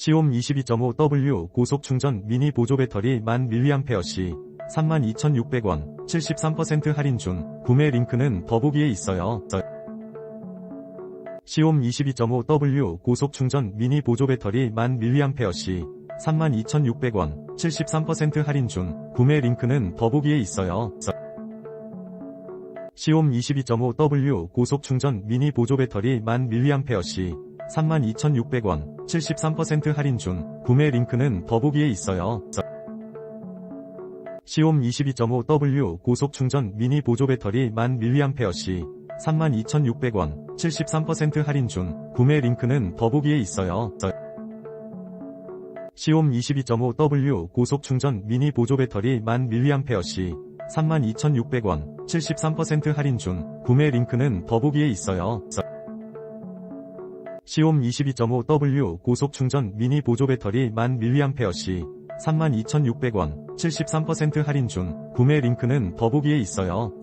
시옴 22.5W 고속 충전 미니 보조 배터리 1000mAh 32,600원 73% 할인 중 구매 링크는 더보기에 있어요. 시옴 22.5W 고속 충전 미니 보조 배터리 1000mAh 32,600원 73% 할인 중 구매 링크는 더보기에 있어요. 시옴 22.5W 고속 충전 미니 보조 배터리 1000mAh 32,600원 73% 할인 중 구매 링크는 더보기에 있어요. 시옴 22.5W 고속 충전 미니 보조 배터리 1000mAh 32,600원 73% 할인 중 구매 링크는 더보기에 있어요. 시옴 22.5W 고속 충전 미니 보조 배터리 1000mAh 32,600원 73% 할인 중 구매 링크는 더보기에 있어요. 시옴 22.5W 고속 충전 미니 보조 배터리 1000mAh 32,600원 73% 할인 중 구매 링크는 더보기에 있어요.